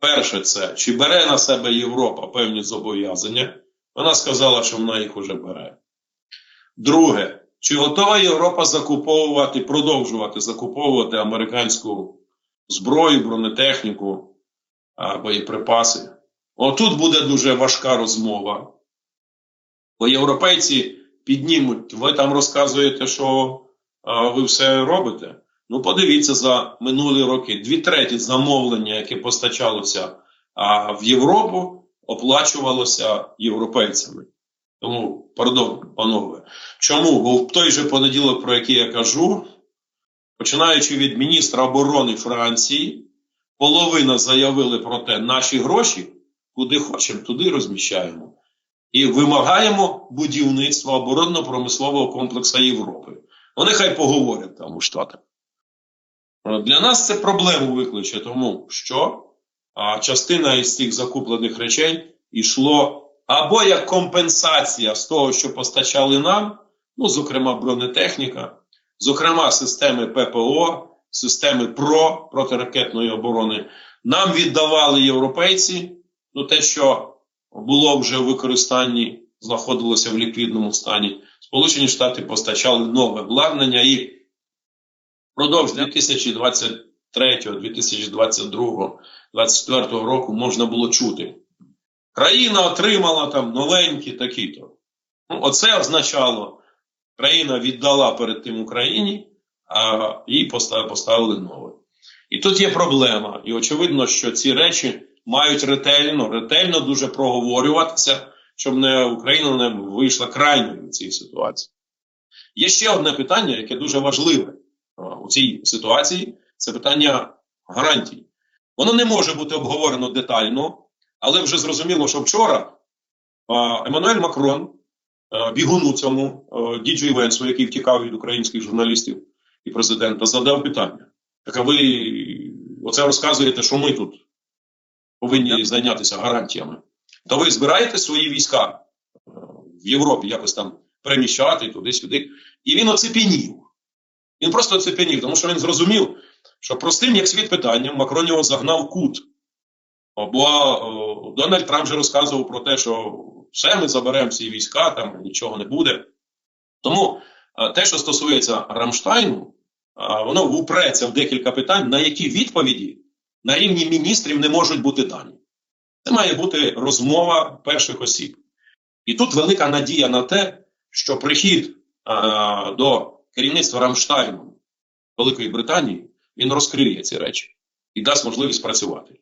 Перше, це чи бере на себе Європа певні зобов'язання? Вона сказала, що вона їх уже бере. Друге, чи готова Європа закуповувати, продовжувати закуповувати американську зброю, бронетехніку, боєприпаси? Отут буде дуже важка розмова. Бо європейці піднімуть, ви там розказуєте, що ви все робите. Ну, подивіться за минулі роки. Дві треті замовлення, яке постачалося а, в Європу, оплачувалося європейцями. Тому, пардон, панове. Чому? Бо в той же понеділок, про який я кажу, починаючи від міністра оборони Франції, половина заявили про те, наші гроші, куди хочемо, туди розміщаємо. І вимагаємо будівництва оборонно-промислового комплексу Європи. Вони хай поговорять там у Штатах. Для нас це проблему викличе, тому що частина із цих закуплених речей йшло або як компенсація з того, що постачали нам, ну, зокрема, бронетехніка, зокрема, системи ППО, системи ПРО протиракетної оборони. Нам віддавали європейці, ну те, що було вже в використанні, знаходилося в ліквідному стані. Сполучені Штати постачали нове обладнання і впродовж 2023, 2022, 2024 року можна було чути. Країна отримала там новенькі такі-то. Ну, оце означало, країна віддала перед тим Україні, а їй поставили, нове. І тут є проблема. І очевидно, що ці речі мають ретельно, ретельно дуже проговорюватися, щоб не Україна не вийшла крайньою в цій ситуації. Є ще одне питання, яке дуже важливе у цій ситуації: це питання гарантій. Воно не може бути обговорено детально, але вже зрозуміло, що вчора а, Еммануель Макрон, бігуну цьому Діджі Венсу, який втікав від українських журналістів і президента, задав питання. Так а ви оце розказуєте, що ми тут повинні зайнятися гарантіями. То ви збираєте свої війська е, в Європі якось там переміщати туди-сюди. І він оцепенів. Він просто оцепенів, тому що він зрозумів, що простим, як світ питанням, Макрон його загнав кут. Бо о, Дональд Трамп вже розказував про те, що все, ми заберемо всі війська, там нічого не буде. Тому е, те, що стосується Рамштайну, е, воно впреться в декілька питань, на які відповіді на рівні міністрів не можуть бути дані. Це має бути розмова перших осіб. І тут велика надія на те, що прихід а, до керівництва Рамштайну Великої Британії він розкриє ці речі і дасть можливість працювати.